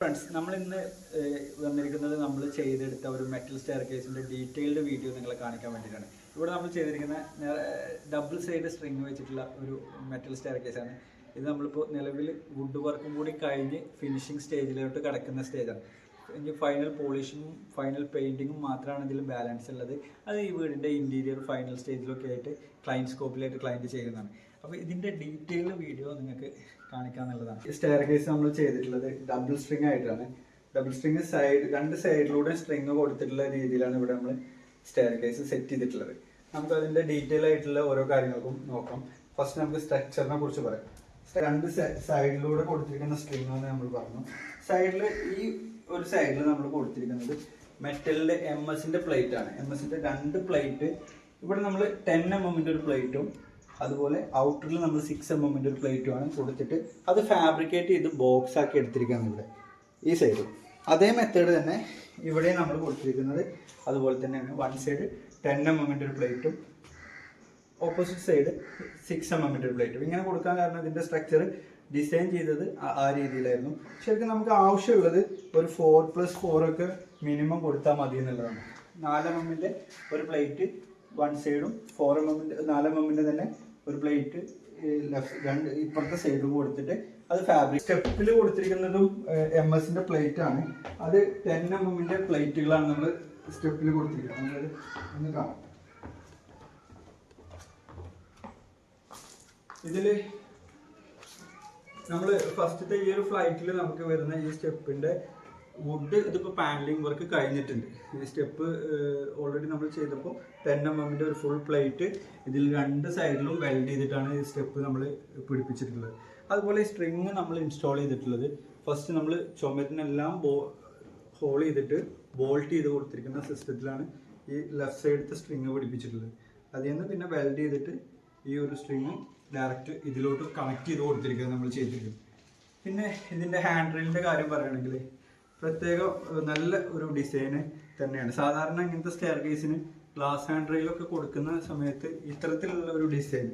Friends നമ്മൾ ഇന്ന് വന്നിരിക്കുന്നത് നമ്മൾ ചെയ്തെടുത്ത ഒരു മെറ്റൽ സ്റ്റെയർ കേസിന്റെ ഡീറ്റെയിൽഡ് വീഡിയോ നിങ്ങളെ കാണിക്കാൻ വേണ്ടിയിട്ടാണ്. ഇവിടെ നമ്മൾ ചെയ്തിരിക്കുന്ന ഡബിൾ സൈഡ് സ്ട്രിങ് വെച്ചിട്ടുള്ള ഒരു മെറ്റൽ സ്റ്റെയർ കേസാണ് ഇത് നമ്മളിപ്പോൾ നിലവിൽ വുഡ് വർക്കും കൂടി കഴിഞ്ഞ് ഫിനിഷിംഗ് സ്റ്റേജിലോട്ട് കിടക്കുന്ന സ്റ്റേജാണ് ഇനി ഫൈനൽ പോളിഷിങ്ങും ഫൈനൽ പെയിന്റിങ്ങും മാത്രമാണ് ഇതിൽ ബാലൻസ് ഉള്ളത്. അത് ഈ വീടിന്റെ ഇന്റീരിയർ ഫൈനൽ സ്റ്റേജിലൊക്കെ ആയിട്ട് ക്ലയന്റ് സ്കോപ്പിലായിട്ട് ക്ലയന്റ് ചെയ്യുന്നതാണ്. അപ്പോൾ ഇതിന്റെ ഡീറ്റെയിൽ വീഡിയോ നിങ്ങൾക്ക് കാണിക്കാന്നുള്ളതാണ് സ്റ്റെയർ കേസ് നമ്മൾ ചെയ്തിട്ടുള്ളത് ഡബിൾ സ്ട്രിങ് ആയിട്ടാണ്. ഡബിൾ സ്ട്രിങ് സൈഡ് രണ്ട് സൈഡിലൂടെ സ്ട്രിങ് കൊടുത്തിട്ടുള്ള രീതിയിലാണ് ഇവിടെ നമ്മൾ സ്റ്റെയർകേസ് സെറ്റ് ചെയ്തിട്ടുള്ളത്. നമുക്ക് അതിന്റെ ഡീറ്റെയിൽ ആയിട്ടുള്ള ഓരോ കാര്യങ്ങൾക്കും നോക്കാം. ഫസ്റ്റ് നമുക്ക് സ്ട്രക്ചറിനെ കുറിച്ച് പറയാം. രണ്ട് സൈഡിലൂടെ കൊടുത്തിരിക്കുന്ന സ്ട്രിങ് എന്ന് നമ്മൾ പറഞ്ഞു. സൈഡിൽ ഈ ഒരു സൈഡിൽ നമ്മൾ കൊടുത്തിരിക്കുന്നത് മെറ്റലിന്റെ എം എസിന്റെ പ്ലേറ്റ് ആണ്. എം എസിന്റെ രണ്ട് പ്ലേറ്റ് ഇവിടെ നമ്മൾ ടെൻ എം എമ്മിന്റെ ഒരു പ്ലേറ്റും അതുപോലെ ഔട്ടറിൽ നമ്മൾ സിക്സ് എം എമ്മിന്റെ ഒരു പ്ലേറ്റും ആണ് കൊടുത്തിട്ട് അത് ഫാബ്രിക്കേറ്റ് ചെയ്ത് ബോക്സ് ആക്കി എടുത്തിരിക്കുകയാണ് ഇവിടെ ഈ സൈഡ് അതേ മെത്തേഡ് തന്നെ ഇവിടെ നമ്മൾ കൊടുത്തിരിക്കുന്നത് അതുപോലെ തന്നെയാണ്. വൺ സൈഡ് ടെൻ എം എമ്മിന്റെ ഒരു പ്ലേറ്റും ഓപ്പോസിറ്റ് സൈഡ് സിക്സ് എം എമ്മിന്റെ ഒരു പ്ലേറ്റും ഇങ്ങനെ കൊടുക്കാൻ കാരണം ഇതിന്റെ സ്ട്രക്ചർ ഡിസൈൻ ചെയ്തത് ആ- രീതിയിലായിരുന്നു. ശരിക്കും നമുക്ക് ആവശ്യമുള്ളത് ഒരു ഫോർ പ്ലസ് ഫോർ ഒക്കെ മിനിമം കൊടുത്താൽ മതി എന്നുള്ളതാണ്. നാല് എം എമ്മിന്റെ ഒരു പ്ലേറ്റ് വൺ സൈഡും ഫോർ എം എമ്മിന്റെ നാല് എം എമ്മിന്റെ തന്നെ ഒരു പ്ലേറ്റ് ലെഫ്റ്റ് രണ്ട് ഇപ്പുറത്തെ സൈഡും കൊടുത്തിട്ട് അത് ഫാബ്രിക് സ്റ്റെപ്പിൽ കൊടുത്തിരിക്കുന്നതും എം എസിന്റെ പ്ലേറ്റ് ആണ്. അത് ടെൻ എം എമ്മിന്റെ പ്ലേറ്റുകളാണ് നമ്മൾ സ്റ്റെപ്പിൽ കൊടുത്തിരിക്കുന്നത്. നമ്മളത് ഒന്ന് കാണാം. ഇതിൽ നമ്മൾ ഫസ്റ്റത്തെ ഈ ഒരു ഫ്ലൈറ്റിൽ നമുക്ക് വരുന്ന ഈ സ്റ്റെപ്പിന്റെ വുഡ് ഇതിപ്പോൾ പാനലിംഗ് വർക്ക് കഴിഞ്ഞിട്ടുണ്ട്. ഈ സ്റ്റെപ്പ് ഓൾറെഡി നമ്മൾ ചെയ്തപ്പോൾ ടെൻ എം എമ്മിന്റെ ഒരു ഫുൾ പ്ലേറ്റ് ഇതിൽ രണ്ട് സൈഡിലും വെൽഡ് ചെയ്തിട്ടാണ് ഈ സ്റ്റെപ്പ് നമ്മൾ പിടിപ്പിച്ചിട്ടുള്ളത്. അതുപോലെ സ്ട്രിങ് നമ്മൾ ഇൻസ്റ്റാൾ ചെയ്തിട്ടുള്ളത്. ഫസ്റ്റ് നമ്മൾ ചുമരിനെല്ലാം ബോ ഹോൾ ചെയ്തിട്ട് ബോൾട്ട് ചെയ്ത് കൊടുത്തിരിക്കുന്ന സിസ്റ്റത്തിലാണ് ഈ ലെഫ്റ്റ് സൈഡത്തെ സ്ട്രിങ് പിടിപ്പിച്ചിട്ടുള്ളത്. അതിൽ നിന്ന് പിന്നെ വെൽഡ് ചെയ്തിട്ട് ഈ ഒരു സ്ട്രിങ് ഡയറക്റ്റ് ഇതിലോട്ട് കണക്ട് ചെയ്ത് കൊടുത്തിരിക്കുന്നത് നമ്മൾ ചെയ്തിരിക്കുന്നത് പിന്നെ ഇതിന്റെ ഹാൻഡ് റെയിലിന്റെ കാര്യം പറയുകയാണെങ്കിൽ പ്രത്യേകം നല്ല ഒരു ഡിസൈന് തന്നെയാണ്. സാധാരണ ഇങ്ങനത്തെ സ്റ്റെയർ കേസിന് ഗ്ലാസ് ഹാൻഡ് റെയിലൊക്കെ കൊടുക്കുന്ന സമയത്ത് ഇത്തരത്തിലുള്ള ഒരു ഡിസൈൻ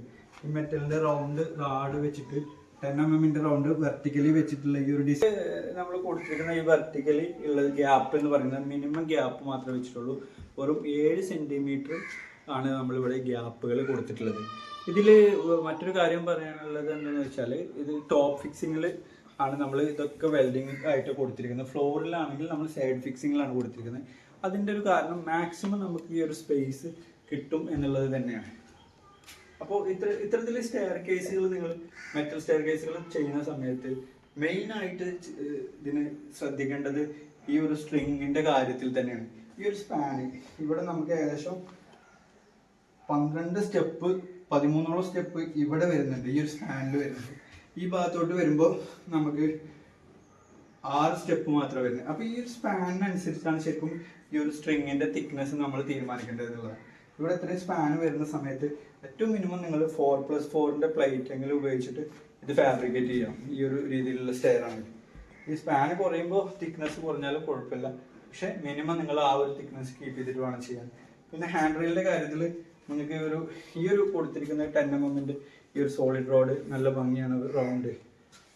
ഈ മെറ്റലിന്റെ റൗണ്ട് റാഡ് വെച്ചിട്ട് ടെൻ എം എമ്മിന്റെ റൗണ്ട് വെർട്ടിക്കലി വെച്ചിട്ടുള്ള ഈ ഒരു ഡിസൈൻ നമ്മൾ കൊടുത്തിരിക്കുന്ന ഈ വെർട്ടിക്കലി ഉള്ള ഗ്യാപ്പ് എന്ന് പറയുന്നത് മിനിമം ഗ്യാപ്പ് മാത്രമേ വെച്ചിട്ടുള്ളൂ. വെറും ഏഴ് സെന്റിമീറ്റർ ആണ് നമ്മളിവിടെ ഗ്യാപ്പുകൾ കൊടുത്തിട്ടുള്ളത്. ഇതിൽ മറ്റൊരു കാര്യം പറയാനുള്ളത് എന്താണെന്ന് വെച്ചാൽ ഇത് ടോപ്പ് ഫിക്സിങ്ങിൽ ആണ് നമ്മൾ ഇതൊക്കെ വെൽഡിങ് ആയിട്ട് കൊടുത്തിരിക്കുന്നത്. ഫ്ലോറിലാണെങ്കിൽ നമ്മൾ സൈഡ് ഫിക്സിങ്ങിലാണ് കൊടുത്തിരിക്കുന്നത്. അതിന്റെ ഒരു കാരണം മാക്സിമം നമുക്ക് ഈ ഒരു സ്പേസ് കിട്ടും എന്നുള്ളത് തന്നെയാണ്. അപ്പോൾ ഇത്ര ഇത്തരത്തിൽ സ്റ്റെയർ കേസുകൾ നിങ്ങൾ മെറ്റൽ സ്റ്റെയർ കേസുകൾ ചെയ്യുന്ന സമയത്ത് ഏഹ് ഇതിന് ശ്രദ്ധിക്കേണ്ടത് ഈ ഒരു സ്ട്രിങ്ങിന്റെ കാര്യത്തിൽ തന്നെയാണ്. ഈ ഒരു സ്പാന് ഇവിടെ നമുക്ക് ഏകദേശം പന്ത്രണ്ട് സ്റ്റെപ്പ് പതിമൂന്നോളം സ്റ്റെപ്പ് ഇവിടെ വരുന്നുണ്ട്. ഈ ഒരു സ്പാനിൽ വരുന്നുണ്ട് ഈ ഭാഗത്തോട്ട് വരുമ്പോൾ നമുക്ക് ആറ് സ്റ്റെപ്പ് മാത്രമേ വരുന്നത് അപ്പോൾ ഈ ഒരു സ്പാനിനനുസരിച്ചാണ് ശരിക്കും ഈ ഒരു സ്ട്രിങ്ങിന്റെ തിക്നെസ് നമ്മൾ തീരുമാനിക്കേണ്ടത് എന്നുള്ളത്. ഇവിടെ ഇത്രയും സ്പാൻ വരുന്ന സമയത്ത് ഏറ്റവും മിനിമം നിങ്ങൾ ഫോർ പ്ലസ് ഫോറിന്റെ പ്ലേറ്റ് എങ്കിലും ഉപയോഗിച്ചിട്ട് ഇത് ഫാബ്രിക്കേറ്റ് ചെയ്യാം. ഈ ഒരു രീതിയിലുള്ള സ്റ്റെയർ ഈ സ്പാൻ കുറയുമ്പോൾ തിക്നെസ് കുറഞ്ഞാലും കുഴപ്പമില്ല. പക്ഷേ മിനിമം നിങ്ങൾ ആ ഒരു തിക്നെസ് കീപ്പ് ചെയ്തിട്ട് വേണം ചെയ്യാൻ. പിന്നെ ഹാൻഡ് റെയിലിന്റെ കാര്യത്തിൽ നിങ്ങൾക്ക് ഒരു ഈ ഒരു കൊടുത്തിരിക്കുന്ന ടെൻ എം എമ്മിന്റെ ഈ ഒരു സോളിഡ് റോഡ് നല്ല ഭംഗിയാണ് റൗണ്ട്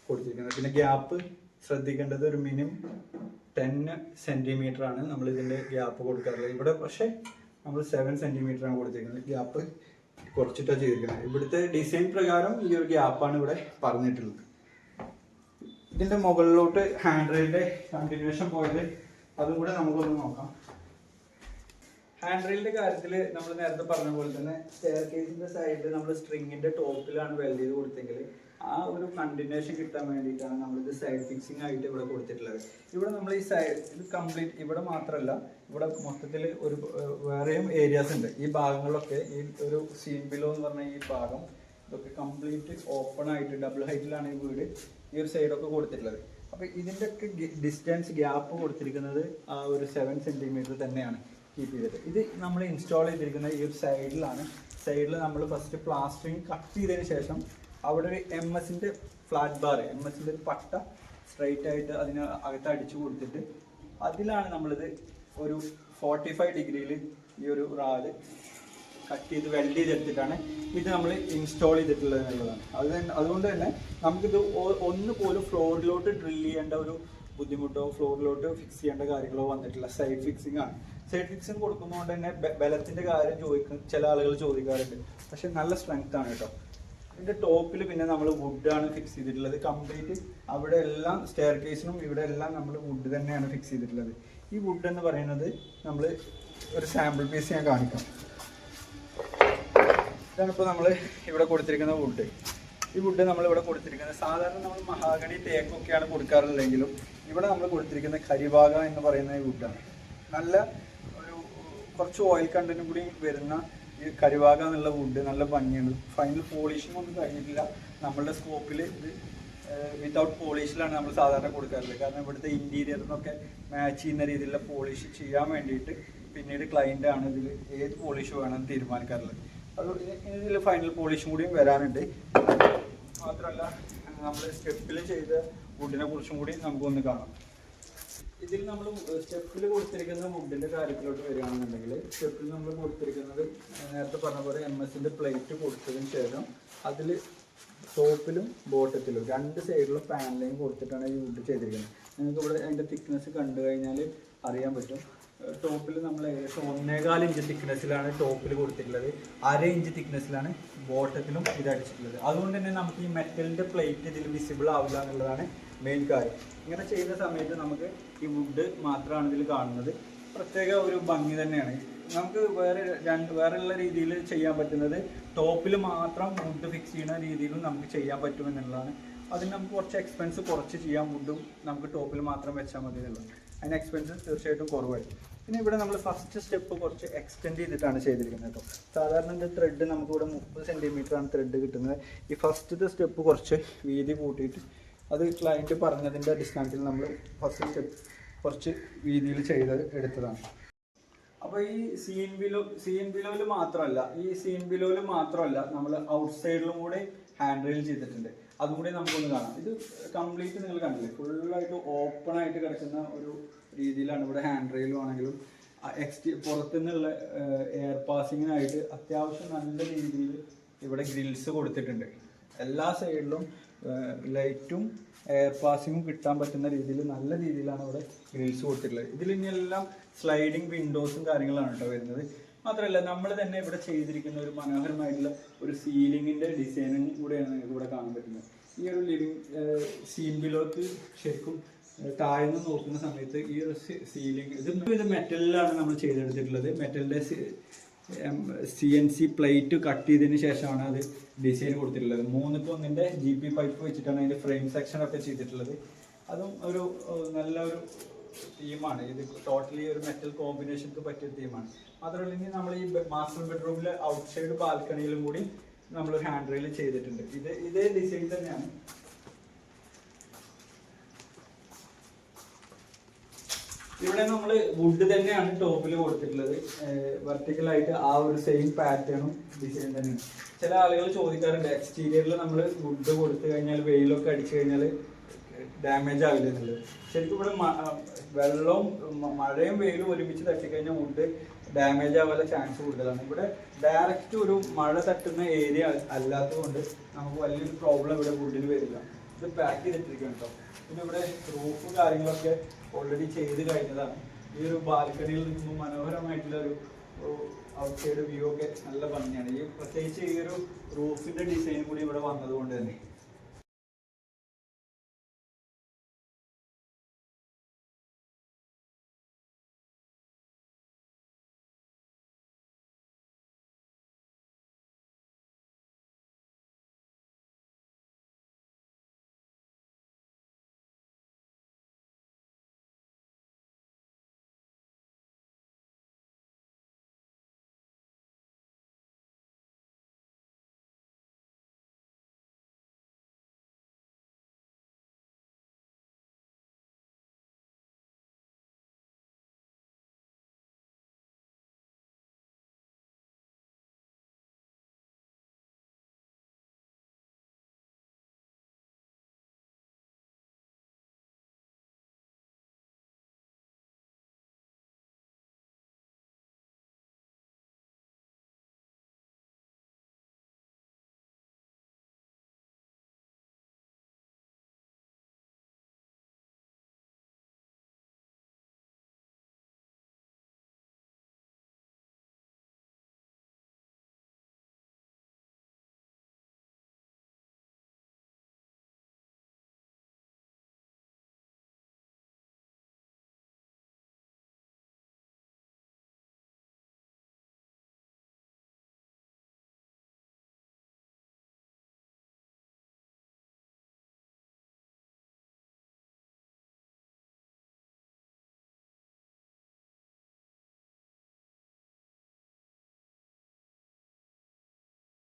കൊടുത്തിരിക്കുന്നത്. പിന്നെ ഗ്യാപ്പ് ശ്രദ്ധിക്കേണ്ടത് ഒരു മിനിമം ടെൻ സെന്റിമീറ്റർ ആണ് നമ്മൾ ഇതിന്റെ ഗ്യാപ്പ് കൊടുക്കാറുള്ളത്. ഇവിടെ പക്ഷേ നമ്മൾ സെവൻ സെന്റിമീറ്റർ ആണ് കൊടുത്തിരിക്കുന്നത്. ഗ്യാപ്പ് കുറച്ചിട്ടാണ് ചെയ്തിരിക്കുന്നത്. ഇവിടുത്തെ ഡിസൈൻ പ്രകാരം ഈ ഒരു ഗ്യാപ്പാണ് ഇവിടെ പറഞ്ഞിട്ടുള്ളത്. ഇതിന്റെ മുകളിലോട്ട് ഹാൻഡ് റെയിലിന്റെ കണ്ടിന്യൂഷൻ പോയത് അതും കൂടെ നമുക്കൊന്ന് നോക്കാം. ഹാൻഡ് റെയിലിന്റെ കാര്യത്തിൽ നമ്മൾ നേരത്തെ പറഞ്ഞ പോലെ തന്നെ സ്റ്റെയർ കേസിന്റെ സൈഡിൽ നമ്മൾ സ്ട്രിങ്ങിന്റെ ടോപ്പിലാണ് വെൽഡ് ചെയ്ത് കൊടുത്തെങ്കിൽ ആ ഒരു കണ്ടിന്യൂഷൻ കിട്ടാൻ വേണ്ടിയിട്ടാണ് നമ്മളിത് സൈഡ് ഫിക്സിംഗ് ആയിട്ട് ഇവിടെ കൊടുത്തിട്ടുള്ളത്. ഇവിടെ നമ്മൾ ഈ സൈഡ് ഇത് കംപ്ലീറ്റ് ഇവിടെ മാത്രമല്ല ഇവിടെ മൊത്തത്തിൽ ഒരു വേറെയും ഏരിയാസ് ഉണ്ട്. ഈ ഭാഗങ്ങളിലൊക്കെ ഈ ഒരു സീൻ ബിലോ എന്ന് പറഞ്ഞ ഈ ഭാഗം ഇതൊക്കെ കംപ്ലീറ്റ് ഓപ്പൺ ആയിട്ട് ഡബിൾ ഹൈറ്റിലാണ് ഈ വീട് ഈ ഒരു സൈഡൊക്കെ കൊടുത്തിട്ടുള്ളത്. അപ്പോൾ ഇതിന്റെയൊക്കെ ഡിസ്റ്റൻസ് ഗ്യാപ്പ് കൊടുത്തിരിക്കുന്നത് ആ ഒരു സെവൻ സെന്റിമീറ്റർ തന്നെയാണ്. കീപ്പ് ചെയ്തിട്ട്. ഇത് നമ്മൾ ഇൻസ്റ്റാൾ ചെയ്തിരിക്കുന്ന ഈ ഒരു സൈഡിലാണ് സൈഡിൽ നമ്മൾ ഫസ്റ്റ് പ്ലാസ്റ്ററിങ് കട്ട് ചെയ്തതിന് ശേഷം അവിടെ ഒരു എം എസിന്റെ ഫ്ലാറ്റ് ബാർ എം എസിന്റെ ഒരു പട്ട സ്ട്രൈറ്റ് ആയിട്ട് അതിന് അകത്ത് അടിച്ചു കൊടുത്തിട്ട് അതിലാണ് നമ്മളിത് ഒരു ഫോർട്ടി ഫൈവ് ഡിഗ്രിയിൽ ഈ ഒരു റാഡ് കട്ട് ചെയ്ത് വെൽഡ് ചെയ്തെടുത്തിട്ടാണ് ഇത് നമ്മൾ ഇൻസ്റ്റാൾ ചെയ്തിട്ടുള്ളത് എന്നുള്ളതാണ് അത് അതുകൊണ്ട് തന്നെ നമുക്കിത് ഒന്ന് പോലും ഫ്ലോറിലോട്ട് ഡ്രില്ല് ചെയ്യേണ്ട ഒരു ബുദ്ധിമുട്ടോ ഫ്ലോറിലോട്ട് ഫിക്സ് ചെയ്യേണ്ട കാര്യങ്ങളോ വന്നിട്ടില്ല. സൈഡ് ഫിക്സിംഗ് ആണ്. സൈഡ് ഫിക്സിംഗ് കൊടുക്കുന്നതുകൊണ്ട് തന്നെ ബലത്തിന്റെ കാര്യം ചോദിക്കും ചില ആളുകൾ ചോദിക്കാറുണ്ട്. പക്ഷെ നല്ല സ്ട്രെങ്ത് ആണ് കേട്ടോ ഇതിന്റെ ടോപ്പിൽ പിന്നെ നമ്മൾ വുഡാണ് ഫിക്സ് ചെയ്തിട്ടുള്ളത്. കംപ്ലീറ്റ് അവിടെ എല്ലാം സ്റ്റെയർ കേസിനും ഇവിടെ എല്ലാം നമ്മൾ വുഡ് തന്നെയാണ് ഫിക്സ് ചെയ്തിട്ടുള്ളത്. ഈ വുഡ് എന്ന് പറയുന്നത് നമ്മൾ ഒരു സാമ്പിൾ പീസ് ഞാൻ കാണിക്കാം. ഇതാണ് ഇപ്പോൾ നമ്മൾ ഇവിടെ കൊടുത്തിരിക്കുന്ന വുഡ് ഈ വുഡ് നമ്മൾ ഇവിടെ കൊടുത്തിരിക്കുന്നത് സാധാരണ നമ്മൾ മഹാഗണി തേക്കൊക്കെയാണ് കൊടുക്കാറുള്ളതെങ്കിലും ഇവിടെ നമ്മൾ കൊടുത്തിരിക്കുന്ന കരിവാഗ എന്ന് പറയുന്ന ഈ വുഡാണ് നല്ല ഒരു കുറച്ച് ഓയിൽ കണ്ടന്റും കൂടി വരുന്ന ഈ കരിവാക എന്നുള്ള വുഡ് നല്ല ഭംഗിയാണ്. ഫൈനൽ പോളിഷിംഗ് ഒന്നും കഴിഞ്ഞിട്ടില്ല. നമ്മളുടെ സ്കോപ്പിൽ ഇത് വിത്തൗട്ട് പോളിഷിലാണ് നമ്മൾ സാധാരണ കൊടുക്കാറുള്ളത്. കാരണം ഇവിടുത്തെ ഇന്റീരിയറിനൊക്കെ മാച്ച് ചെയ്യുന്ന രീതിയിലുള്ള പോളിഷ് ചെയ്യാൻ വേണ്ടിയിട്ട് പിന്നീട് ക്ലയന്റ് ആണ് ഇതിൽ ഏത് പോളിഷ് വേണമെന്ന് തീരുമാനിക്കാറുള്ളത്. അത് ഇതിൽ ഫൈനൽ പോളിഷും കൂടിയും വരാനുണ്ട് മാത്രമല്ല നമ്മൾ സ്റ്റെപ്പിൽ ചെയ്ത വുഡിനെ കുറിച്ചും കൂടി നമുക്കൊന്ന് കാണാം. ഇതിൽ നമ്മൾ സ്റ്റെപ്പിൽ കൊടുത്തിരിക്കുന്ന വുഡിന്റെ കാര്യത്തിലോട്ട് വരികയാണെന്നുണ്ടെങ്കിൽ സ്റ്റെപ്പിൽ നമ്മൾ കൊടുത്തിരിക്കുന്നത് നേരത്തെ പറഞ്ഞ പോലെ എം എസിന്റെ പ്ലേറ്റ് കൊടുത്തതിന് ശേഷം അതിൽ ടോപ്പിലും ബോട്ടത്തിലും രണ്ട് സൈഡിലും പാനലിലും കൊടുത്തിട്ടാണ് ഈ വുഡ് ചെയ്തിരിക്കുന്നത്. നിങ്ങൾക്ക് ഇവിടെ അതിന്റെ തിക്നെസ് കണ്ടു കഴിഞ്ഞാൽ അറിയാൻ പറ്റും. ടോപ്പിൽ നമ്മൾ ഏകദേശം ഒന്നേകാൽ ഇഞ്ച് തിക്നെസ്സിലാണ് ടോപ്പിൽ കൊടുത്തിട്ടുള്ളത്. അര ഇഞ്ച് തിക്നെസ്സിലാണ് ബോട്ടത്തിലും ഇത് അടിച്ചിട്ടുള്ളത്. അതുകൊണ്ട് തന്നെ നമുക്ക് ഈ മെറ്റലിന്റെ പ്ലേറ്റ് ഇതിൽ വിസിബിൾ ആവില്ല എന്നുള്ളതാണ് മെയിൻ കാര്യം. ഇങ്ങനെ ചെയ്യുന്ന സമയത്ത് നമുക്ക് ഈ വുഡ് മാത്രമാണ് ഇതിൽ കാണുന്നത്. പ്രത്യേക ഒരു ഭംഗി തന്നെയാണ്. നമുക്ക് വേറെ രണ്ട് വേറെയുള്ള രീതിയിൽ ചെയ്യാൻ പറ്റുന്നത് ടോപ്പിൽ മാത്രം വുഡ് ഫിക്സ് ചെയ്യുന്ന രീതിയിലും നമുക്ക് ചെയ്യാൻ പറ്റുമെന്നുള്ളതാണ്. അതിന് നമുക്ക് കുറച്ച് എക്സ്പെൻസ് കുറച്ച് ചെയ്യാൻ വുഡും നമുക്ക് ടോപ്പിൽ മാത്രം വെച്ചാൽ മതി എന്നുള്ളത്. അതിന് എക്സ്പെൻസ് തീർച്ചയായിട്ടും കുറവായിരിക്കും. പിന്നെ ഇവിടെ നമ്മൾ ഫസ്റ്റ് സ്റ്റെപ്പ് കുറച്ച് എക്സ്റ്റെൻഡ് ചെയ്തിട്ടാണ് ചെയ്തിരിക്കുന്നത് കേട്ടോ. സാധാരണ ഇത് ത്രെഡ് നമുക്ക് ഇവിടെ മുപ്പത് ആണ് ത്രെഡ് കിട്ടുന്നത്. ഈ ഫസ്റ്റത്തെ സ്റ്റെപ്പ് കുറച്ച് വീതി കൂട്ടിയിട്ട് അത് ക്ലയന്റ് പറഞ്ഞതിന്റെ അടിസ്ഥാനത്തിൽ നമ്മൾ ഫസ്റ്റ് സ്റ്റെപ്പ് കുറച്ച് വീതിയിൽ ചെയ്ത് എടുത്തതാണ്. അപ്പോൾ ഈ സീൻ ബിലോ സീൻ ബിലോയിൽ മാത്രമല്ല ഈ സീൻ ബിലോയിൽ മാത്രമല്ല നമ്മൾ ഔട്ട് സൈഡിലും കൂടെ റെയിൽ ചെയ്തിട്ടുണ്ട്. അതും കൂടി നമുക്കൊന്ന് കാണാം. ഇത് കംപ്ലീറ്റ് നിങ്ങൾ കണ്ടില്ലേ? ഫുള്ളായിട്ട് ഓപ്പൺ ആയിട്ട് കിടക്കുന്ന ഒരു രീതിയിലാണ് ഇവിടെ ഹാൻഡ് റെയിലും ആണെങ്കിലും എക്സ്റ്റി പുറത്തുനിന്നുള്ള എയർ പാസിങ്ങിനായിട്ട് അത്യാവശ്യം നല്ല രീതിയിൽ ഇവിടെ ഗ്രിൽസ് കൊടുത്തിട്ടുണ്ട്. എല്ലാ സൈഡിലും ലൈറ്റും എയർ പാസിങ്ങും കിട്ടാൻ പറ്റുന്ന രീതിയിൽ നല്ല രീതിയിലാണ് ഇവിടെ ഗ്രിൽസ് കൊടുത്തിട്ടുള്ളത്. ഇതിൽ ഇനിയെല്ലാം സ്ലൈഡിങ് വിൻഡോസും കാര്യങ്ങളാണ് കേട്ടോ വരുന്നത്. മാത്രമല്ല നമ്മൾ തന്നെ ഇവിടെ ചെയ്തിരിക്കുന്ന ഒരു മനോഹരമായിട്ടുള്ള ഒരു സീലിങ്ങിന്റെ ഡിസൈനും കൂടെയാണ് നിങ്ങൾക്ക് ഇവിടെ കാണാൻ പറ്റുന്നത്. ഈ ഒരു ലിവിങ് സീൻ ബിലോക്ക് ശരിക്കും താഴ്ന്ന് നോക്കുന്ന സമയത്ത് ഈ ഒരു സീലിംഗ് ഇത് ഇത് മെറ്റലിലാണ് നമ്മൾ ചെയ്തെടുത്തിട്ടുള്ളത്. മെറ്റലിന്റെ C N C plate cut ചെയ്തതിന് ശേഷമാണ് അത് ഡിസൈൻ കൊടുത്തിട്ടുള്ളത്. മൂന്നിട്ട് ഒന്നിന്റെ ജി പി പൈപ്പ് വെച്ചിട്ടാണ് അതിന്റെ ഫ്രെയിം സെക്ഷൻ ഒക്കെ ചെയ്തിട്ടുള്ളത്. അതും ഒരു നല്ല ഒരു തീമാണ് ഇത് ടോട്ടലി ഒരു മെറ്റൽ കോമ്പിനേഷൻക്ക് പറ്റിയ തീമാണ് മാത്രമല്ല ഇനി നമ്മൾ ഈ മാസ്റ്റർ ബെഡ്റൂമിലെ ഔട്ട് സൈഡ് ബാൽക്കണിയിലും കൂടി നമ്മൾ ഹാൻഡ് റെയിൽ ചെയ്തിട്ടുണ്ട്. ഇത് ഇതേ ഡിസൈൻ തന്നെയാണ്. ഇവിടെ നമ്മൾ വുഡ് തന്നെയാണ് ടോപ്പിൽ കൊടുത്തിട്ടുള്ളത്. വെർട്ടിക്കൽ ആയിട്ട് ആ ഒരു സെയിം പാറ്റേണും ഡിസൈൻ തന്നെയാണ്. ചില ആളുകൾ ചോദിക്കാറുണ്ട് എക്സ്റ്റീരിയറിൽ നമ്മൾ വുഡ് കൊടുത്തു കഴിഞ്ഞാൽ വെയിലൊക്കെ അടിച്ചു കഴിഞ്ഞാൽ ഡാമേജ് ആവില്ല എന്നുള്ളത് ശരിക്കും ഇവിടെ വെള്ളവും മഴയും വെയിലും ഒരുമിച്ച് തട്ടിക്കഴിഞ്ഞാൽ മുണ്ട് ഡാമേജ് ആവാനുള്ള ചാൻസ് കൂടുതലാണ്. ഇവിടെ ഡയറക്റ്റ് ഒരു മഴ തട്ടുന്ന ഏരിയ അല്ലാത്തതുകൊണ്ട് നമുക്ക് വലിയൊരു പ്രോബ്ലം ഇവിടെ വീട്ടിൽ വരില്ല. ഇത് പാക്ക് ചെയ്തിട്ടിരിക്കുകയാണ് കേട്ടോ പിന്നെ ഇവിടെ റൂഫ് കാര്യങ്ങളൊക്കെ ഓൾറെഡി ചെയ്ത് കഴിഞ്ഞതാണ്. ഈ ഒരു ബാൽക്കണിയിൽ നിൽക്കുമ്പോൾ മനോഹരമായിട്ടുള്ള ഒരു ഔട്ട് സൈഡ് വ്യൂ ഒക്കെ നല്ല ഭംഗിയാണ്. ഈ പ്രത്യേകിച്ച് ഈ ഒരു റൂഫിന്റെ ഡിസൈൻ കൂടി ഇവിടെ വന്നതുകൊണ്ട് തന്നെ.